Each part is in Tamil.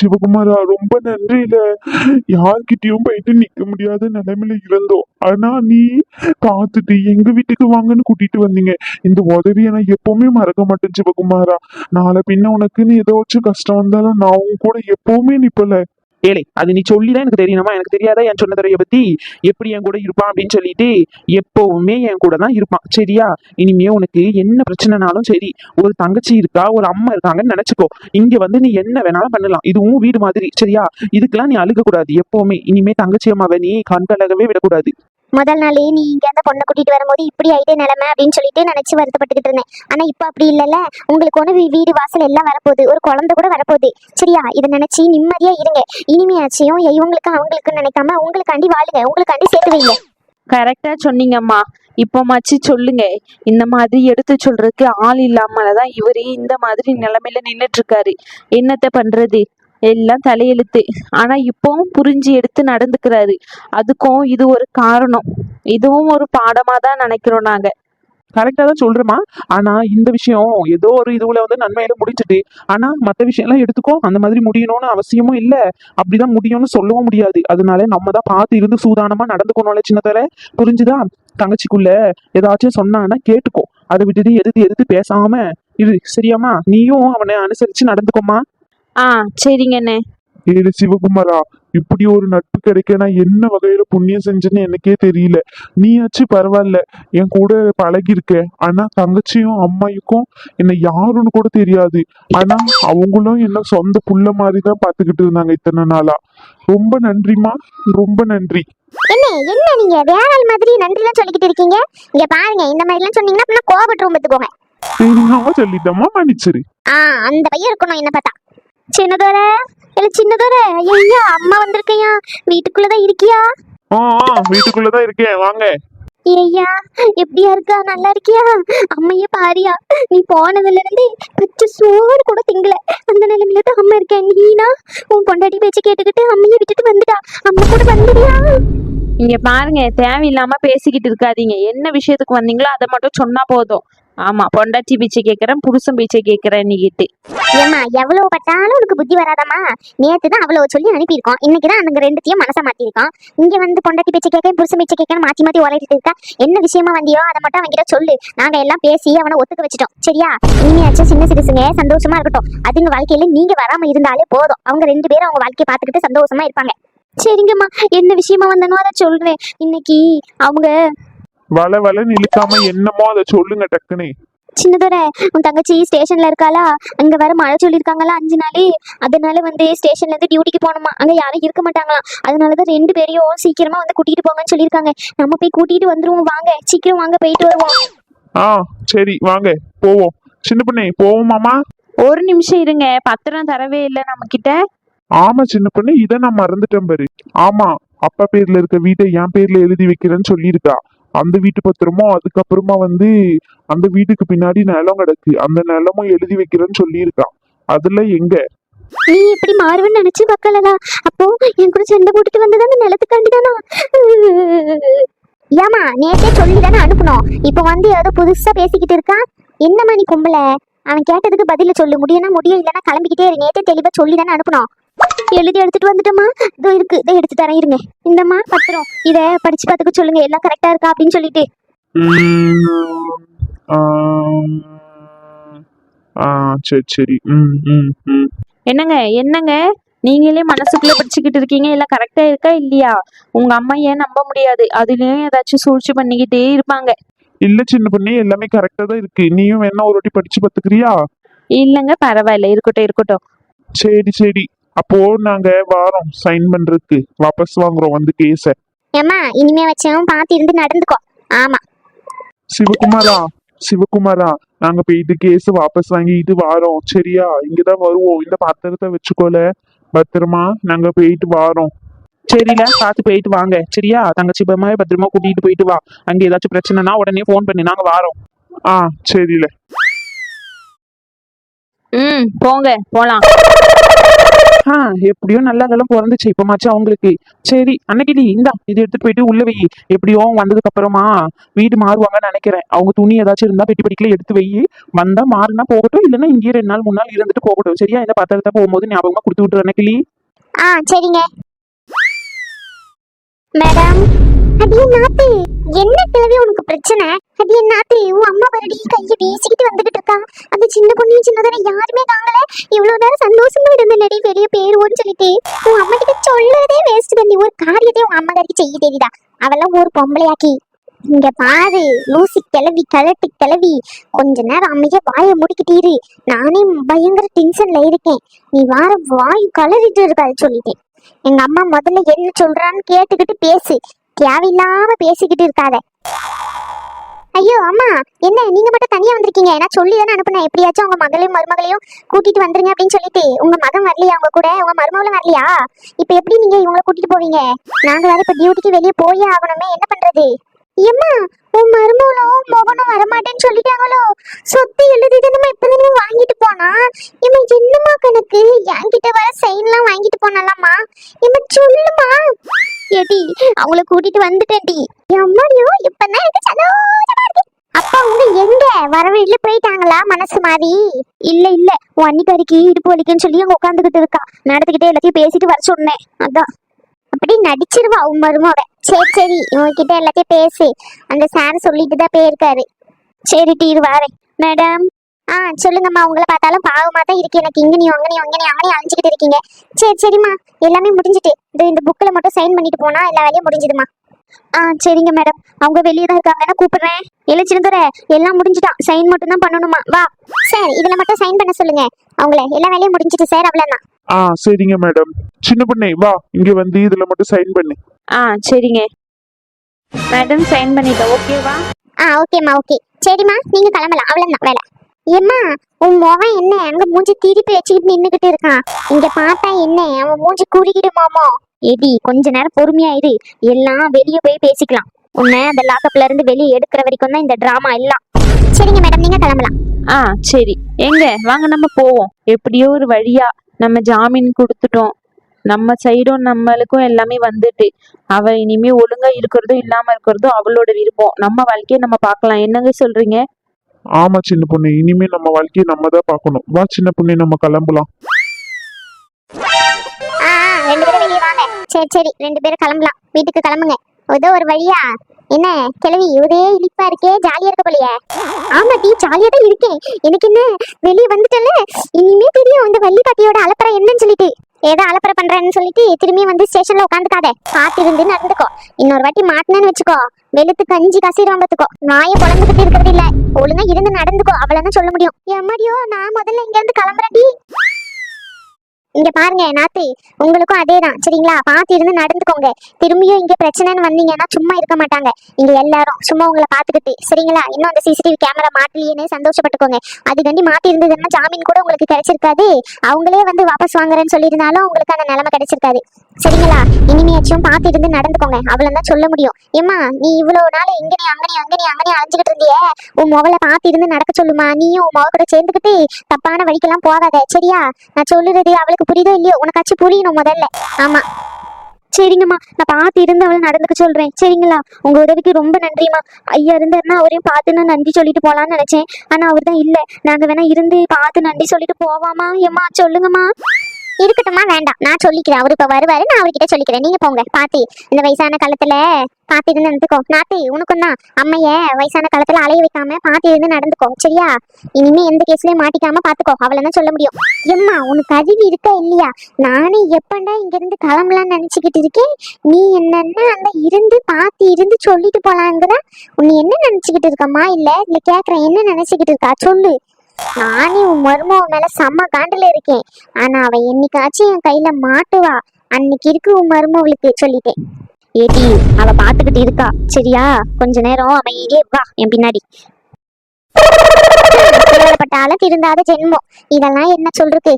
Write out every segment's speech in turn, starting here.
சிவகுமாரா ரொம்ப நன்றியில. யார்கிட்டயும் போயிட்டு நிக்க முடியாத நிலைமையில இருந்தோம். ஆனா நீ பார்த்துட்டு எங்க வீட்டுக்கு வாங்கன்னு கூட்டிட்டு வந்தீங்க. இந்த உதவியை நான் எப்பவுமே மறக்க மாட்டேன் சிவகுமாரா. நாளை பின்ன உனக்கு நீ ஏதாச்சும் கஷ்டம் வந்தாலும் நான் உன் கூட எப்பவுமே நிப்பல. ஏழை அது நீ சொல்லிதான் எனக்கு தெரியணுமா? எனக்கு தெரியாதா என் சொன்னதுறைய பத்தி? எப்படி என் கூட இருப்பான் அப்படின்னு சொல்லிட்டு எப்பவுமே என் கூட தான் இருப்பான். சரியா? இனிமே உனக்கு என்ன பிரச்சனைனாலும் சரி ஒரு தங்கச்சி இருக்கா ஒரு அம்மா இருக்காங்கன்னு நினைச்சுக்கோ. இங்க வந்து நீ என்ன வேணாலும் பண்ணலாம். இதுவும் வீடு மாதிரி. சரியா? இதுக்கெல்லாம் நீ அழுக கூடாது எப்பவுமே. இனிமே தங்கச்சி அம்மாவை நீ கண்கலகவே விடக்கூடாது. முதல் நாளே நீ இங்க அந்த பொண்ணை கூட்டிட்டு வரும்போது இப்படி ஆயிட்டே நிலைமை அப்படின்னு சொல்லிட்டு நினைச்சு வருத்தப்பட்டுக்கிட்டு இருந்தேன். ஆனா இப்ப அப்படி இல்லல்ல. உங்களுக்கு ஒன்று வீடு வாசல் எல்லாம் வரப்போகுது. ஒரு குழந்தை கூட வரப்போகுது. சரியா? இதை நினைச்சு நிம்மதியா இருங்க. இனிமையாச்சியும் இவங்களுக்கு அவங்களுக்கு நினைக்காம உங்களுக்காண்டி வாழுங்க. உங்களுக்காண்டி சேர்த்து வைங்க. கரெக்டா சொன்னீங்கம்மா. இப்போமாச்சு சொல்லுங்க. இந்த மாதிரி எடுத்து சொல்றதுக்கு ஆள் இல்லாமல தான் இவரு இந்த மாதிரி நிலைமையில நின்னுட்டு இருக்காரு. என்னத்த பண்றது? எல்லாம் தலையெழுத்து. ஆனா இப்போவும் புரிஞ்சு எடுத்து நடந்துக்கிறாரு. அதுக்கும் இது ஒரு காரணம். இதுவும் ஒரு பாடமா தான் நினைக்கிறோம் நாங்க. கரெக்டா தான் சொல்றேமா ஆனா இந்த விஷயம் ஏதோ ஒரு இதுல வந்து நன்மையில முடிஞ்சுட்டு ஆனா மத்த விஷயம் எல்லாம் எடுத்துக்கோ அந்த மாதிரி முடியணும்னு அவசியமும் இல்ல. அப்படிதான் முடியும்னு சொல்லவும் முடியாது. அதனால நம்ம தான் பார்த்து இருந்து சூதானமா நடந்துக்கணும்ல சின்னதால. புரிஞ்சுதா? தங்கச்சிக்குள்ள ஏதாச்சும் சொன்னான்னா கேட்டுக்கோ. அதை விட்டுட்டு எதிர்த்து எதிர்த்து பேசாம இரு. சரியாம்மா? நீயும் அவனை அனுசரிச்சு நடந்துக்கோமா ஆ சரிங்கண்ணே. ஏழு சிவகுமாரா இப்படி ஒரு நட்பு கிடைக்க நான் என்ன வகையில புண்ணியம் செஞ்சேன்னு எனக்கே தெரியல. நீயாச்சு பரவாயில்ல என் கூட பழகிருக்க ஆனா தங்கச்சியும் அம்மாய்க்கும் என்ன யாருன்னு கூட தெரியாது. ஆனா அவங்களும் என்ன சொந்த புள்ள மாதிரி தான் பாத்துக்கிட்டு இருந்தாங்க இத்தனை நாளா. ரொம்ப நன்றிமா ரொம்ப நன்றி. என்ன என்ன நீங்க? வேற ஆள் மாதிரி நன்றி எல்லாம் சொல்லிக்கிட்டு இருக்கீங்க? இங்க பாருங்க இந்த மாதிரி எல்லாம் சொன்னீங்கன்னா பார்த்துக்கோங்க தெரியாம சொல்லிட்டோமா மன்னிச்சிரு. ஆ அந்த பையன் இருக்கணும் என்ன பார்த்தா. சின்னதோர? இல்ல சின்னதோர? ஐயா அம்மா வந்திருக்கையா? வீட்டுக்குள்ளதான் இருக்கியா? ஆ வீட்டுக்குள்ளதான் இருக்கேன். வாங்க. ஐயா எப்படியா இருக்கா? நல்லா இருக்கியா? அம்மைய பாரியா நீ போனதுல இருந்து பச்சை சோறு கூட திங்கல. அந்த நிலைமையில தான் அம்மா இருக்கேன். நீனா உன் பொண்டாட்டி பேச்சு கேட்டுக்கிட்டு அம்மைய விட்டுட்டு வந்துட்டா. அம்மா கூட வந்துடியா இங்க பாருங்க தேவையில்லாம பேசிக்கிட்டு இருக்காதீங்க. என்ன விஷயத்துக்கு வந்தீங்களோ அதை மட்டும் சொன்னா போதும். ஆமா பொண்டாச்சி பீச்சை கேக்குறேன் புருஷன் பீச்சை கேக்குறேன் நீக்கிட்டு ஏம்மா எவ்வளவு பட்டாலும் உனக்கு புத்தி வராதம்மா. நேத்து தான் அவ்வளவு சொல்லி அனுப்பியிருக்கோம். இன்னைக்கு தான் அந்த ரெண்டுத்தையும் மனசை மாத்திருக்கோம் இங்க வந்து பொண்டாட்டி பீச்சை கேட்க புருஷன் பீச்சை கேட்க மாத்தி மாத்தி உரையிட்டு இருக்கா? என்ன விஷயமா வந்தியோ அதை மட்டும் அவன்கிட்ட சொல்லு. நாங்க எல்லாம் பேசி அவனை ஒத்துக்க வச்சிட்டோம். சரியா? இனியாச்சும் சின்ன சிறுசுங்க சந்தோஷமா இருக்கட்டும். அதுங்க வாழ்க்கையில நீங்க வராம இருந்தாலே போதும். அவங்க ரெண்டு பேரும் அவங்க வாழ்க்கையை பாத்துக்கிட்டு சந்தோஷமா இருப்பாங்க. சரிங்கம்மா என்ன விஷயமா வந்தனோ அதை சொல்றேன். இன்னைக்கு அவங்க வள வள இழுக்காம என்னமோ அதை சொல்லுங்க டக்குனே. சின்னதோட உன் தங்கச்சி ஸ்டேஷன்ல இருக்காளா? அங்க வர மழை சொல்லியிருக்காங்களா அஞ்சு நாள்? அதனால வந்து ஸ்டேஷன்ல இருந்து டியூட்டிக்கு போகணுமா? அங்க யாரும் இருக்க மாட்டாங்களாம் அதனாலதான் ரெண்டு பேரையும் சீக்கிரமா வந்து கூட்டிட்டு போங்கன்னு சொல்லியிருக்காங்க. நம்ம போய் கூட்டிட்டு வந்துருவோம் வாங்க. சீக்கிரம் வாங்க போயிட்டு வருவோம். ஆ சரி வாங்க. போவோம். சின்ன பொண்ணே போவோமாமா ஒரு நிமிஷம் இருங்க. பத்திரம் தரவே இல்லை நம்ம கிட்ட ஆமா சின்ன பொண்ணு இதை நான் மறந்துட்டேன் பாரு. ஆமா அப்பா பேர்ல இருக்க வீட்டை என் பேர்ல எழுதி வைக்கிறேன்னு சொல்லியிருக்கா. அந்த வீட்டு பத்திரமும் அதுக்கப்புறமா வந்து அந்த வீட்டுக்கு பின்னாடி நிலம் கிடக்கு. அந்த நிலமும் எழுதி வைக்கிறேன்னு சொல்லியிருக்கான். அதுல எங்க? நீ இப்படி மாறுவேன்னு நினைச்சு பார்க்கலடா. அப்போ என் கூட சண்டை போட்டுட்டு வந்தது அந்த நிலத்துக்காண்டி தானா ஏமா நேத்தே சொல்லி தானே அனுப்பணும் இப்போ வந்து ஏதோ புதுசா பேசிக்கிட்டு இருக்கான். என்னம்மா நீ கும்பல? அவன் கேட்டதுக்கு பதில சொல்லு. முடியும்னா முடியும் இல்லைன்னா கிளம்பிக்கிட்டே இரு. நேத்தே தெளிவா சொல்லி தானே அனுப்பணும் எழுதி எடுத்துட்டு வந்துட்டோமா இதோ இருக்கு. இதோ எடுத்து தரேன் இருங்க. இந்தம்மா பத்திரம். இத படிச்சு பார்த்துக்க சொல்லுங்க. எல்லாம் கரெக்டா இருக்கா அப்படின்னு சொல்லிட்டு. சரி சரி. ம் ம் ம். என்னங்க என்னங்க? நீங்களே மனசுக்குள்ள பிடிச்சிக்கிட்டு இருக்கீங்க. எல்லாம் கரெக்டா இருக்கா இல்லையா? உங்க அம்மா ஏன் நம்ப முடியாது? அதுலயும் ஏதாச்சும் சூழ்ச்சி பண்ணிக்கிட்டே இருப்பாங்க. இல்ல சின்ன பொண்ணே எல்லாமே கரெக்டா தான் இருக்கு. நீயும் வேணா ஒரு வாட்டி படிச்சு பாத்துக்கிறியா இல்லைங்க பரவாயில்ல. இருக்கட்டும் இருக்கட்டும். சரி சரி. அப்போ நாங்க வாரோம் சைன் பண்றதுக்கு வாபஸ் வாங்குறோம் வந்து கேஸ ஏம்மா இனிமே வச்சும் பார்த்து இருந்து நடந்துக்கோ. ஆமா. சிவகுமாரா சிவகுமாரா நாங்க போயிட்டு கேஸ் வாபஸ் வாங்கிட்டு வாரோம். சரியா? இங்கதான் வருவோம். இந்த பத்திரத்தை வச்சுக்கோல. பத்திரமா? நாங்க போயிட்டு வாரோம். சரில பார்த்து போயிட்டு வாங்க. சரியா? தங்கச்சி பம்மா பத்திரமா கூட்டிட்டு போயிட்டு வா. அங்க ஏதாச்சும் பிரச்சனைனா உடனே ஃபோன் பண்ணி. நாங்க வாரோம். ஆ சரில. ம் போங்க. போலாம். ஆ எப்படியோ நல்ல காலம் பிறந்துச்சு. மாச்சு அவங்களுக்கு. சரி அன்னைக்கு இந்தா இது எடுத்துட்டு போயிட்டு உள்ள வை. எப்படியோ வந்ததுக்கு அப்புறமா வீடு மாறுவாங்கன்னு நினைக்கிறேன். அவங்க துணி ஏதாச்சும் இருந்தா பெட்டி படிக்கல எடுத்து வை. வந்தா மாறினா போகட்டும் இல்லைன்னா இங்கேயே ரெண்டு நாள் மூணு நாள் இருந்துட்டு போகட்டும். சரியா? இந்த பத்திரத்தை போகும்போது ஞாபகமா கொடுத்து விட்டுரு அன்னைக்கு ஆ சரிங்க. மேடம். அது என் நாத்து என்ன கிழவி உனக்கு பிரச்சனை? அது என் நாத்து உன் அம்மா வரடி கையை வீசிக்கிட்டு வந்துகிட்டு இருக்கா. அந்த சின்ன பொண்ணையும் சின்னதான யாருமே தாங்கல இவ்வளவு நேரம் சந்தோஷமா இருந்தடி பெரிய பேருவோன்னு சொல்லிட்டு உன் அம்மா கிட்ட சொல்லறதே வேஸ்ட் தண்ணி. ஒரு காரியத்தை உன் அம்மா கறிக்கு செய்ய தெரியுதா அவெல்லாம் ஒரு பொம்பளையாக்கி. இங்க பாரு லூசி கிளவி கலட்டு கிளவி கொஞ்ச நேரம் அமைதியா வாயை முடிக்கிட்டீரு நானே பயங்கர டென்ஷன்ல இருக்கேன். நீ வார வாய் கலறிட்டு இருக்காது சொல்லிட்டேன். எங்க அம்மா முதல்ல என்ன சொல்றான்னு கேட்டுக்கிட்டு பேசு. தேவையில்லாம பேசிக்கிட்டு இருக்காத. ஐயோ அம்மா என்ன நீங்க மட்டும் தனியா வந்திருக்கீங்க? நான் சொல்லி தானே அனுப்புனேன். எப்படியாச்சும் உங்க மகளையும் மருமகளையும் கூட்டிட்டு வந்துருங்க அப்படின்னு சொல்லிட்டு. உங்க மகன் வரலையா உங்க கூட? உங்க மருமகளும் வரலையா? இப்ப எப்படி நீங்க இவங்களை கூட்டிட்டு போவீங்க? நாங்க வேற இப்ப டியூட்டிக்கு வெளியே போயே ஆகணுமே. என்ன பண்றது? ஏம்மா உன் மருமகளும் மகனும் வரமாட்டேன்னு சொல்லிட்டாங்களோ? சொத்து எழுதி நம்ம இப்பதானே வாங்கிட்டு போனா? இம்மா என்னம்மா கணக்கு? என்கிட்ட வர சைன்லாம் வாங்கிட்டு போனாலாமா இம்மா சொல்லுமா ஏடி அவங்கள கூட்டிட்டு வந்துட்டேன்டி. எம்மாடியோ இப்பதான் எனக்கு சந்தோஷமா இருக்கு. அப்பா உங்க எங்க? வர வீட்டுல போயிட்டாங்களா மனசு மாதிரி இல்ல இல்ல. உன் அன்னிக்காரிக்கு இடுப்பு வலிக்குன்னு சொல்லி அங்க உட்காந்துக்கிட்டு இருக்கா. நடந்துகிட்டே எல்லாத்தையும் பேசிட்டு வர சொன்னேன். அதான். அப்படி நடிச்சிருவா உன் மருமோட சரி சரி. உங்ககிட்ட எல்லாத்தையும் பேசு. அந்த சார் சொல்லிட்டு தான் போயிருக்காரு. சரி டீர் வாரேன். மேடம். ஆ சொல்லுங்கம்மா. உங்களை பார்த்தாலும் பாவமா தான் இருக்கு எனக்கு. இங்க நீ அங்க நீ அங்க நீ அங்கே அழிஞ்சுக்கிட்டு இருக்கீங்க. சரி சரிம்மா. எல்லாமே முடிஞ்சிட்டு. இந்த இந்த புக்கில் மட்டும் சைன் பண்ணிட்டு போனா எல்லா வேலையும் முடிஞ்சுதுமா ஆ சரிங்க மேடம் அவங்க வெளியே தான் இருக்காங்க நான் கூப்பிடுறேன் எழுச்சிருந்துற எல்லாம் முடிஞ்சிட்டான் சைன் மட்டும் தான் பண்ணணுமா? வா. சார் இதுல மட்டும் சைன் பண்ண சொல்லுங்க. அவங்கள. எல்லா வேலையும் முடிஞ்சிட்டு சார். அவ்வளோதான் ஆ சரிங்க மேடம் சின்ன பொண்ணே வா. இங்க வந்து இதுல மட்டும் சைன் பண்ணு. ஆ சரிங்க. மேடம் சைன் பண்ணிட்டேன் ஓகேவா ஆ ஓகேம்மா ஓகே சரிம்மா. நீங்க கிளம்பலாம். அவ்வளவுதான். வேலை. ஏம்மா உன் முகம் என்ன? அங்க மூஞ்சி திருப்பி வச்சுக்கிட்டு நின்னுகிட்டு இருக்கான் இங்க பார்த்தா என்ன? அவன் மூஞ்சி குறுகிடுமாமோ எடி கொஞ்ச நேரம் பொறுமையா இரு எல்லாம் வெளியே போய் பேசிக்கலாம். உன்னை அந்த லாக்கப்ல இருந்து வெளியே எடுக்கிற வரைக்கும் தான் இந்த டிராமா எல்லாம். சரிங்க மேடம் நீங்க கிளம்பலாம். ஆ சரி. எங்க? வாங்க நம்ம போவோம். எப்படியோ ஒரு வழியா நம்ம ஜாமீன் கொடுத்துட்டோம். நம்ம சைடும் நம்மளுக்கும் எல்லாமே வந்துட்டு. அவ இனிமே ஒழுங்கா இருக்கிறதும் இல்லாம இருக்கிறதும் அவளோட விருப்பம். நம்ம வாழ்க்கையை நம்ம பார்க்கலாம். என்னங்க சொல்றீங்க? ஆமா சின்ன பொண்ணு. இனிமே நம்ம வாழ்க்கையை நம்ம தான் பார்க்கணும். வா சின்ன பொண்ணு நம்ம கிளம்பலாம். ரெண்டு பேரும் வெளியே வாங்க. சரி சரி ரெண்டு பேரும் கிளம்பலாம். வீட்டுக்கு கிளம்புங்க. ஏதோ ஒரு வழியா. என்ன கிழவி ஒரே இனிப்பா இருக்கே ஜாலியா இருக்க போலியே? ஆமா டீ ஜாலியா தான் இருக்கேன் எனக்கு என்ன வெளியே வந்துட்டல இனிமே தெரியும் இந்த வள்ளி பாட்டியோட அலப்பறை என்னன்னு சொல்லிட்டு. ஏதோ அலப்பற பண்றேன்னு சொல்லிட்டு திரும்பி வந்து ஸ்டேஷன்ல உட்காந்துக்காத. பார்த்து இருந்து நடந்துக்கோ. இன்னொரு வாட்டி மாட்டினேன்னு வச்சுக்கோ. வெளுத்து கஞ்சி கசிடுவான் பாத்துக்கோ. நாய பொழந்துகிட்டு இருக்கிறது இல்ல. ஒழுங்கா இருந்து நடந்துக்கோ. அவ்வளவுதான் சொல்ல முடியும். எம்மாடியோ நான் முதல்ல இங்க இருந்து கிளம்புறேன். டீ இங்க பாருங்க நாத்தி உங்களுக்கும் அதேதான். சரிங்களா? பாத்து இருந்து நடந்துக்கோங்க. திரும்பியும் இங்க பிரச்சனைன்னு வந்தீங்கன்னா சும்மா இருக்க மாட்டாங்க. இங்க எல்லாரும் சும்மா உங்களை பாத்துக்கிட்டு சரிங்களா? இன்னும் அந்த சிசிடிவி கேமரா மாட்டலையேன்னு சந்தோஷப்பட்டுக்கோங்க. அது மாத்தி மாட்டி இருந்ததுன்னா ஜாமீன் கூட உங்களுக்கு கிடைச்சிருக்காது. அவங்களே வந்து வாபஸ் வாங்குறேன்னு சொல்லியிருந்தாலும் உங்களுக்கு அந்த நிலைமை கிடைச்சிருக்காது. சரிங்களா? இனிமேச்சும் பாத்து இருந்து நடந்துக்கோங்க. அவ்வளவுதான் சொல்ல முடியும். ஏம்மா நீ இவ்வளவு நாள் இங்க நீ அங்கனே அங்கனே அங்க இருந்தியே. உன் முகலை பாத்து இருந்து நடக்க சொல்லுமா? நீயும் உன் முக கூட சேர்ந்துக்கிட்டு தப்பான வழிக்கெல்லாம் போகாத. சரியா? நான் சொல்லுறது அவளுக்கு புரியுதோ இல்லையோ? உனக்காச்சும் புரியணும் முதல்ல. ஆமா. சரிங்கம்மா. நான் பார்த்து இருந்தவளை நடந்துக்க சொல்றேன். சரிங்களா? உங்க உதவிக்கு ரொம்ப நன்றிம்மா. ஐயா இருந்தாருன்னா அவரையும் பார்த்து நான் நன்றி சொல்லிட்டு போலாம்னு நினைச்சேன். ஆனா அவர் தான் இல்ல. நாங்க வேணா இருந்து பார்த்து நன்றி சொல்லிட்டு போவாமா? ஏம்மா? சொல்லுங்கம்மா. இருக்கட்டுமா வேண்டாம். நான் சொல்லிக்கிறேன். அவர் இப்ப வருவாரு நான் அவர்கிட்ட சொல்லிக்கிறேன். நீங்க போங்க பாத்தி இந்த வயசான காலத்துல பாத்து இருந்து நடந்துக்கோ. நாத்தி உனக்கும் தான். அம்மைய வயசான காலத்துல அலைய வைக்காம பாத்து இருந்து நடந்துக்கோ. சரியா? இனிமே எந்த கேஸ்லயும் மாட்டிக்காம பாத்துக்கோ. அவ்வளவுதான் சொல்ல முடியும். எம்மா உனக்கு அறிவு இருக்கா இல்லையா? நானே எப்பண்டா இங்க இருந்து கிளம்பலாம்னு நினைச்சுக்கிட்டு இருக்கேன். நீ என்னன்னா அந்த இருந்து பாத்து இருந்து சொல்லிட்டு போலாங்கிறா உன்னை என்ன நினைச்சுக்கிட்டு இருக்கம்மா? இல்ல இல்ல கேக்குறேன். என்ன நினைச்சுக்கிட்டு இருக்கா? சொல்லு. நானே உன் மருமவ மேல செம்ம காண்டுல இருக்கேன். ஆனா அவ என்னைக்காச்சும் என் கையில மாட்டுவா. அன்னைக்கு இருக்கு உன் மருமவளுக்கு சொல்லிட்டேன். ஏடி அவ பாத்துக்கிட்டு இருக்கா. சரியா? கொஞ்ச நேரம் அவன் இங்கே வா என் பின்னாடி. கேவலப்பட்டாலும் திருந்தாத ஜென்மம். இதெல்லாம் என்ன சொல்றது?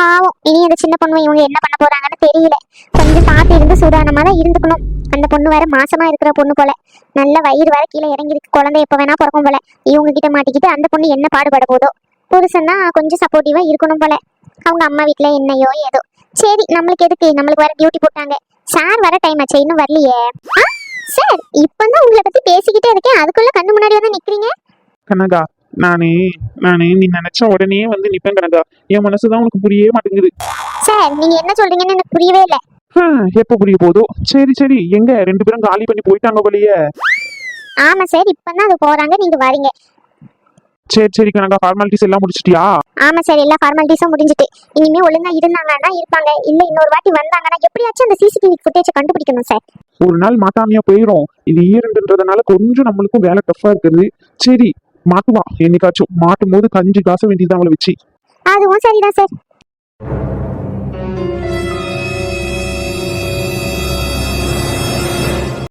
பாவம். இனி அந்த சின்ன பொண்ணு இவங்க என்ன பண்ண போறாங்கன்னு தெரியல. கொஞ்சம் பார்த்து இருந்து சூதானமா தான் இருந்துக்கணும். அந்த பொண்ணு வேற மாசமா இருக்கிற பொண்ணு போல. நல்ல வயிறு வேற கீழே இறங்கிருக்கு குழந்தை எப்ப வேணா பிறக்கும் போல. இவங்க கிட்ட மாட்டிக்கிட்டு அந்த பொண்ணு என்ன பாடுபட போதோ. புருஷன் தான் கொஞ்சம் சப்போர்ட்டிவா இருக்கணும் போல. அவங்க அம்மா வீட்டுல என்னையோ ஏதோ. சரி நம்மளுக்கு எதுக்கு? நம்மளுக்கு வேற டியூட்டி போட்டாங்க. சார் வர டைம் ஆச்சு. இன்னும் வரலையே. சார் இப்பதான் உங்களை பத்தி பேசிக்கிட்டே இருக்கேன். அதுக்குள்ள கண்ணு முன்னாடி வந்து நிக்கிறீங்க? கனகா நானே நானே நீ நினைச்ச உடனே வந்து நிப்பேன் கனகா. என் மனசுதான் உனக்கு புரியவே மாட்டேங்குது. சார் நீங்க என்ன சொல்றீங்கன்னு எனக்கு புரியவே இல்லை. எப்ப புரிய போதோ? சரி சரி. எங்க? ரெண்டு பேரும் காலி பண்ணி போயிட்டாங்க போலயே. ஆமா சார் இப்பதான் அது போறாங்க நீங்க வரீங்க. சரி சரி கனகா ஃபார்மாலிட்டிஸ் எல்லாம் முடிச்சிட்டியா? ஆமா சார் எல்லா ஃபார்மாலிட்டிஸும் முடிஞ்சிட்டு. இனிமே ஒழுங்கா இருந்தாங்கன்னா இருப்பாங்க. இல்ல இன்னொரு வாட்டி வந்தாங்கன்னா எப்படியாச்சும் அந்த சிசிடிவி ஃபுட்டேஜ் கண்டுபிடிக்கணும் சார். ஒரு நாள் மாட்டாமையா போயிரும். இது ஈரண்டுன்றதுனால கொஞ்சம் நம்மளுக்கும் வேலை டஃப்பா இருக்குது. சரி மாட்டுவான் என்னைக்காச்சும் மாட்டும் போது கஞ்சி காச வேண்டியது அவளை வச்சு. அதுவும் சரிதான் சார்